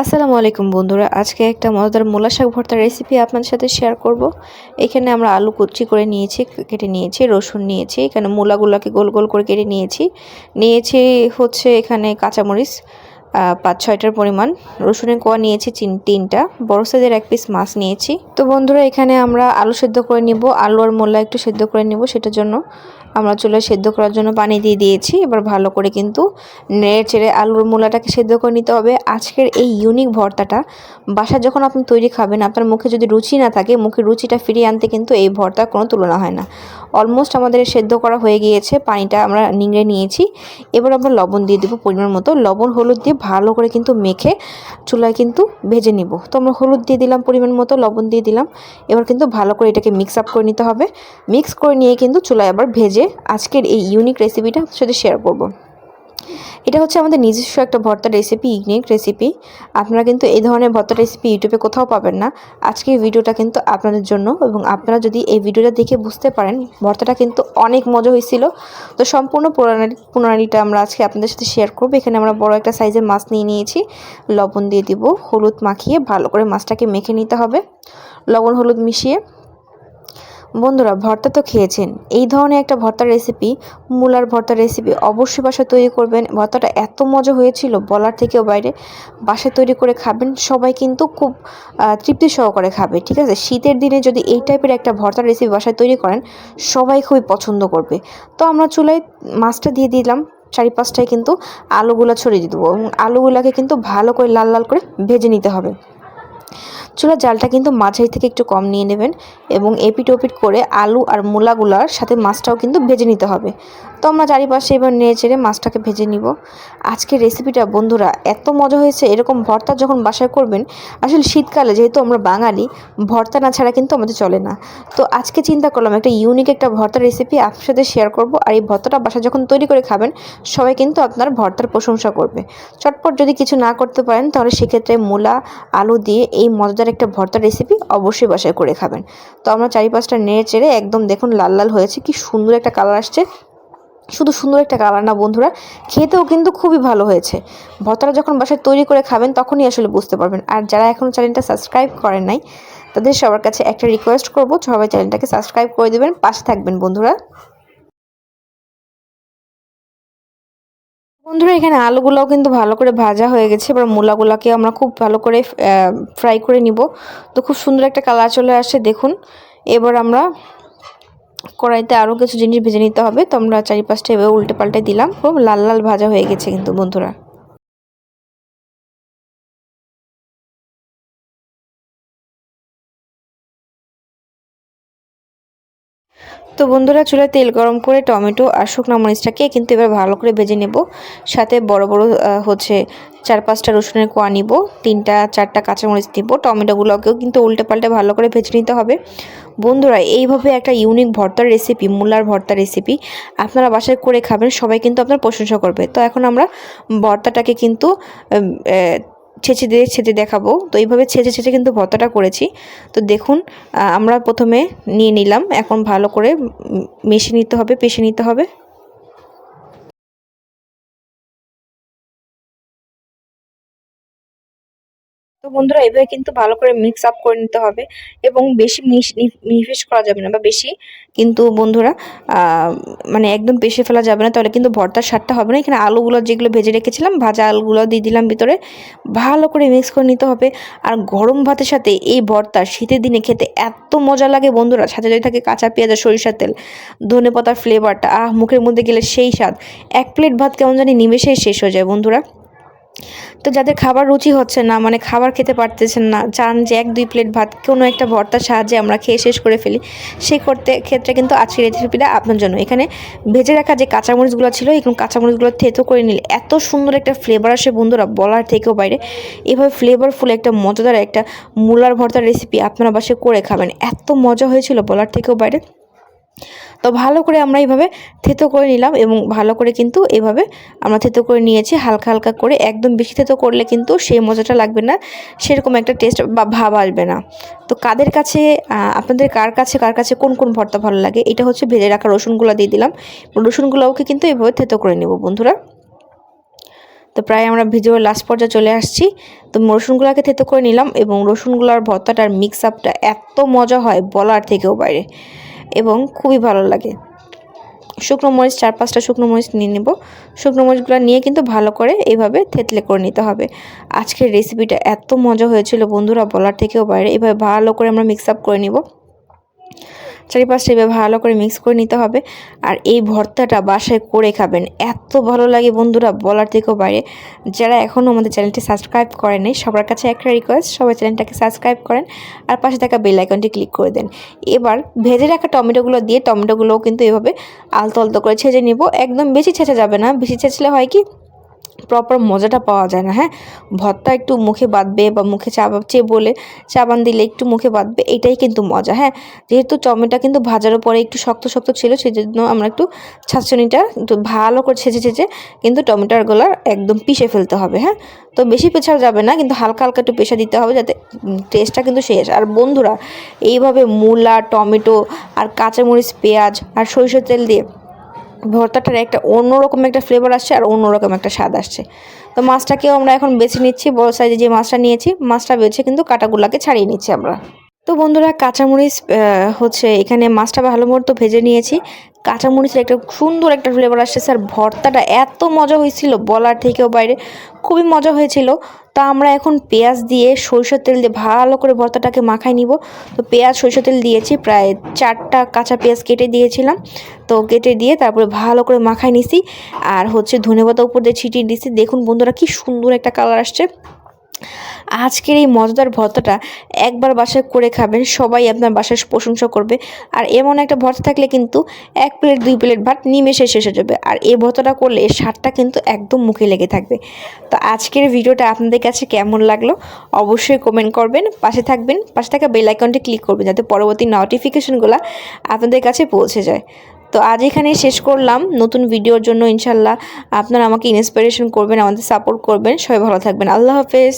আসসালামু আলাইকুম বন্ধুরা, আজকে একটা মজাদার মূলা শাক ভর্তার রেসিপি আপনাদের সাথে শেয়ার করব। এখানে আমরা আলু কুচি করে নিয়েছি, কেটে নিয়েছি, রসুন নিয়েছি, এখানে মূলাগুলোকে গোল গোল করে কেটে নিয়েছি। নিয়েছি হচ্ছে এখানে কাঁচামরিচ পাঁচ ছয়টার পরিমাণ। রসুনের কোয়া নিয়েছি চিন তিনটা। বড় সাইজের এক পিস মাছ নিয়েছি। তো বন্ধুরা, এখানে আমরা আলু সেদ্ধ করে নিব। আলু আর মূলা একটু সেদ্ধ করে নিব সেটার জন্য। আমরা চুলায় সেদ্ধ করার জন্য পানি দিয়ে দিয়েছি। এবার ভালো করে কিন্তু নেড়ে চেড়ে আলুর মূলাটাকে সেদ্ধ করে নিতে হবে। আজকের এই ইউনিক ভর্তাটা বাসা যখন আপনি তৈরি খাবেন, আপনার মুখে যদি রুচি না থাকে, মুখে রুচিটা ফিরিয়ে আনতে কিন্তু এই ভর্তার কোনো তুলনা হয় না। অলমোস্ট আমাদের সেদ্ধ করা হয়ে গিয়েছে, পানিটা আমরা নিংড়ে নিয়েছি। এবার আমরা লবণ দিয়ে দেবো পরিমাণ মতো। লবণ, হলুদ দিয়ে ভালো করে কিন্তু মেখে চুলায় কিন্তু ভেজে নিব। তো আমরা হলুদ দিয়ে দিলাম পরিমাণ মতো, লবণ দিয়ে দিলাম। এবার কিন্তু ভালো করে এটাকে মিক্স আপ করে নিতে হবে। মিক্স করে নিয়ে কিন্তু চুলায় আবার ভেজে আজকের এই ইউনিক রেসিপিটা সাথে শেয়ার করব। এটা হচ্ছে আমাদের নিজস্ব একটা ভর্তা রেসিপি ইউনিক রেসিপি আপনারা কিন্তু এই ধরনের ভর্তা রেসিপি ইউটিউবে কোথাও পাবেন না। আজকের ভিডিওটা কিন্তু আপনাদের জন্য এবং আপনারা যদি এই ভিডিওটা দেখে বুঝতে পারেন, ভর্তাটা কিন্তু অনেক মজা হয়েছিল। তো সম্পূর্ণ প্রণালী প্রণালীটা আমরা আজকে আপনাদের সাথে শেয়ার করব। এখানে আমরা বড় একটা সাইজের মাছ নিয়ে নিয়েছি। লবণ দিয়ে দিব, হলুদ মাখিয়ে ভালো করে মাছটাকে মেখে নিতে হবে। লবণ, হলুদ মিশিয়ে বন্ধুরা, ভর্তা তো খেয়েছেন। এই ধরনের একটা ভর্তার রেসিপি মূলার ভর্তার রেসিপি অবশ্যই বাসায় তৈরি করবেন। ভর্তাটা এত মজা হয়েছিল, বলার থেকেও বাইরে। বাসায় তৈরি করে খাবেন, সবাই কিন্তু খুব তৃপ্তি সহকারে খাবে, ঠিক আছে? শীতের দিনে যদি এই টাইপের একটা ভর্তার রেসিপি বাসায় তৈরি করেন, সবাই খুবই পছন্দ করবে। তো আমরা চুলায় মাছটা দিয়ে দিলাম চারি পাঁচটায় কিন্তু আলুগুলো ছড়িয়ে দেবো এবং আলুগুলোকে কিন্তু ভালো করে লাল লাল করে ভেজে নিতে হবে। চুলার জালটা কিন্তু মাঝারি থেকে একটু কম নিয়ে নেবেন এবং এপিট ওপিট করে আলু আর মূলাগুলার সাথে মাছটাও কিন্তু ভেজে নিতে হবে। তো আমরা চারিপাশে এবার নেড়ে চেড়ে মাছটাকে ভেজে নিব। আজকের রেসিপিটা বন্ধুরা এত মজা হয়েছে, এরকম ভর্তা যখন বাসায় করবেন, আসলে শীতকালে যেহেতু আমরা বাঙালি, ভর্তা না ছাড়া কিন্তু আমাদের চলে না। তো আজকে চিন্তা করলাম একটা ইউনিক একটা ভর্তার রেসিপি আপনার সাথে শেয়ার করব আর এই ভর্তাটা বাসায় যখন তৈরি করে খাবেন, সবাই কিন্তু আপনার ভর্তার প্রশংসা করবে। চটপট যদি কিছু না করতে পারেন, তাহলে সেক্ষেত্রে মূলা, আলু দিয়ে এই মজাদার একটা ভর্তা রেসিপি অবশ্যই বাসায় করে খাবেন। তো আমরা চারি পাঁচটা নেড়ে চেড়ে একদম দেখুন লাল লাল হয়েছে, কি সুন্দর একটা কালার আসছে। শুধু সুন্দর একটা কালার না বন্ধুরা, খেতেও কিন্তু খুবই ভালো হয়েছে। ভর্তাটা যখন বাসায় তৈরি করে খাবেন তখনই আসলে বুঝতে পারবেন। আর যারা এখনও চ্যানেলটা সাবস্ক্রাইব করেন নাই, তাদের সবার কাছে একটা রিকোয়েস্ট করব, সবাই চ্যানেলটাকে সাবস্ক্রাইব করে দেবেন, পাশে থাকবেন বন্ধুরা। বন্ধুরা, এখানে আলুগুলোও কিন্তু ভালো করে ভাজা হয়ে গেছে। এবার মূলাগুলোকে আমরা খুব ভালো করে ফ্রাই করে নিব। তো খুব সুন্দর একটা কালার চলে আসে দেখুন। এবার আমরা কড়াইতে আরও কিছু জিনিস ভেজে নিতে হবে। তো আমরা চারিপাশটা এভাবে উল্টে পাল্টে দিলাম। খুব লাল লাল ভাজা হয়ে গেছে কিন্তু বন্ধুরা। তো বন্ধুরা চুলায় তেল গরম করে টমেটো আর শুকনো মরিচটাকে কিন্তু এবার ভালো করে ভেজে নেব। সাথে বড় বড় হচ্ছে চার পাঁচটা রসুনের কোয়া নিব, তিনটা চারটা কাঁচামরিচ নিব টমেটোগুলোকেও কিন্তু উল্টে পাল্টে ভালো করে ভেজে নিতে হবে। বন্ধুরা, এইভাবে একটা ইউনিক ভর্তার রেসিপি মূলার ভর্তার রেসিপি আপনারা বাসায় করে খাবেন, সবাই কিন্তু আপনার প্রশংসা করবে। তো এখন আমরা ভর্তাটাকে কিন্তু ছেঁচে দিয়ে ছেঁচে দেখাবো। তো এইভাবে ছেঁচে ছেঁচে কিন্তু ভর্তাটা করেছি। তো দেখুন আমরা প্রথমে নিয়ে নিলাম। এখন ভালো করে মেশে নিতে হবে পেশে নিতে হবে। বন্ধুরা, এভাবে কিন্তু ভালো করে মিক্স আপ করে নিতে হবে এবং বেশি মিফেস করা যাবে না বা বেশি কিন্তু বন্ধুরা মানে একদম পেশে ফেলা যাবে না। তাহলে কিন্তু ভর্তার স্বাদটা হবে না। এখানে আলুগুলো যেগুলো ভেজে রেখেছিলাম, ভাজা আলুগুলো দিয়ে দিলাম ভিতরে। ভালো করে মিক্স করে নিতে হবে। আর গরম ভাতের সাথে এই ভর্তা শীতের দিনে খেতে এত মজা লাগে বন্ধুরা। সাথে যদি থাকে কাঁচা পেঁয়াজ আর সরিষার তেল, ধনে পাতার ফ্লেভারটা আহ, মুখের মধ্যে গেলে সেই স্বাদ। এক প্লেট ভাত কেমন জানি নিমেষেই শেষ হয়ে যায় বন্ধুরা। তো যাদের খাবার রুচি হচ্ছে না মানে খাবার খেতে পারতেছেন না, চান যে এক, দুই প্লেট ভাত, কোনো একটা ভর্তার সাহায্যে আমরা খেয়ে শেষ করে ফেলি, সেই করতে, ক্ষেত্রে কিন্তু আজকের রেসিপিটা আপনার জন্য। এখানে ভেজে রাখা যে কাঁচামরিচগুলো ছিল, এরকম কাঁচামরিচগুলো থেতো করে নিলে এত সুন্দর একটা ফ্লেভার আসে বন্ধুরা, বলার থেকেও বাইরে। এভাবে ফ্লেভারফুল একটা, মজাদার একটা, মূলার ভর্তার রেসিপি আপনারা বাসে করে খাবেন। এত মজা হয়েছিল বলার থেকেও বাইরে। তো ভালো করে আমরা এইভাবে থেতো করে নিলাম এবং ভালো করে কিন্তু এভাবে আমরা থেতো করে নিয়েছি, হালকা হালকা করে। একদম বেশি থেতো করলে কিন্তু সেই মজাটা লাগবে না, সেরকম একটা টেস্ট বা ভাব আসবে না। তো কাদের কাছে আপনাদের কার কাছে কার কাছে কোন কোন ভর্তা ভালো লাগে? এটা হচ্ছে ভেজে রাখা রসুনগুলো দিয়ে দিলাম। রসুনগুলোকে কিন্তু এভাবে থেতো করে নেব বন্ধুরা। তো প্রায় আমরা ভিডিওর লাস্ট পর্যায়ে চলে আসছি। তো রসুনগুলোকে থেতো করে নিলাম এবং রসুনগুলোর ভর্তাটার মিক্স আপটা এত মজা হয় বলার থেকেও বাইরে। এবং খুবই ভালো লাগে। শুকনো মরিচ চার পাঁচটা শুকনো মরিচ নিয়ে নেব। শুকনো মরিচগুলো নিয়ে কিন্তু ভালো করে এইভাবে থেতলে করে নিতে হবে। আজকের রেসিপিটা এত মজা হয়েছিল বন্ধুরা, বলার থেকেও বাইরে। এভাবে ভালো করে আমরা মিক্স আপ করে নিব। চারিপাশটা এভাবে ভালো করে মিক্স করে নিতে হবে। আর এই ভর্তাটা বাসায় করে খাবেন। এত ভালো লাগে বন্ধুরা বলার থেকেও বাইরে। যারা এখনও আমাদের চ্যানেলটি সাবস্ক্রাইব করেনি সবার কাছে একটা রিকোয়েস্ট সবাই চ্যানেলটাকে সাবস্ক্রাইব করেন আর পাশে থাকা বেল আইকনটি ক্লিক করে দেন। এবার ভেজে রাখা টমেটোগুলো দিয়ে টমেটোগুলোও কিন্তু এভাবে আলতো আলতো করে ছেঁচে নিব। একদম বেশি ছেঁচা যাবে না। বেশি ছেঁচলে হয় কি? প্রপার মজাটা পাওয়া যায় না হ্যাঁ? ভর্তা একটু মুখে বাঁধবে বা মুখে চাবা বলে চাবান দিলে একটু মুখে বাঁধবে, এটাই কিন্তু মজা হ্যাঁ? যেহেতু টমেটো কিন্তু ভাজার পরে একটু শক্ত শক্ত ছিল সেই জন্য আমরা একটু ছাঁচনিটা একটু ভালো করে ছেঁচে ছেঁচে কিন্তু টমেটোগুলো একদম পিষে ফেলতে হবে হ্যাঁ? তো বেশি পেছাও যাবে না, কিন্তু হালকা হালকা একটু পেশা দিতে হবে যাতে টেস্টটা কিন্তু শেষ আর বন্ধুরা, এইভাবে মূলা, টমেটো আর কাঁচামরিচ, পেঁয়াজ আর সরিষার তেল দিয়ে ভর্তাটার একটা অন্যরকম একটা ফ্লেভার আসছে আর অন্যরকম একটা স্বাদ আসছে। তো মাছটাকেও আমরা এখন বেছে নিচ্ছি, বড় সাইজে যে মাছটা নিয়েছি, মাছটা বেছে কিন্তু কাটাগুলাকে ছাড়িয়ে নিচ্ছি আমরা। তো বন্ধুরা, কাঁচামরিচ হচ্ছে এখানে মাছটা ভালো মতো ভেজে নিয়েছি। কাঁচামরিচের একটা সুন্দর একটা ফ্লেভার আসছে, স্যার। ভর্তাটা এত মজা হয়েছিল বলার থেকেও বাইরে। খুবই মজা হয়েছিল। তা আমরা এখন পেঁয়াজ দিয়ে সরষের তেল দিয়ে ভালো করে ভর্তাটাকে মাখাই নিব। তো পেঁয়াজ, সরষের তেল দিয়েছি, প্রায় চারটা কাঁচা পেঁয়াজ কেটে দিয়েছিলাম। তো কেটে দিয়ে তারপরে ভালো করে মাখাই নিছি। আর হচ্ছে ধনেপাতা উপর দিয়ে ছিটিয়ে দিছি। দেখুন বন্ধুরা কি সুন্দর একটা কালার আসছে। আজকের এই মজাদার ভর্তাটা একবার বাসায় করে খাবেন, সবাই আপনার বাসায় প্রশংসা করবে। আর এমন একটা ভর্তা থাকলে কিন্তু এক প্লেট, দুই প্লেট ভাত নিমেষে শেষ হয়ে যাবে। আর এই ভর্তাটা করলে এর স্বাদটা কিন্তু একদম মুখে লেগে থাকবে। তো আজকের ভিডিওটা আপনাদের কাছে কেমন লাগল অবশ্যই কমেন্ট করবেন, পাশে থাকবেন, পাশে থাকা বেল আইকনটি ক্লিক করবেন, যাতে পরবর্তী নোটিফিকেশনগুলো আপনাদের কাছে পৌঁছে যায়। তো আজ এখানে শেষ করলাম। নতুন ভিডিওর জন্য ইনশাল্লাহ আপনারা আমাকে ইন্সপিরেশন করবেন, আমাদের সাপোর্ট করবেন। সবাই ভালো থাকবেন। আল্লাহ হাফেজ।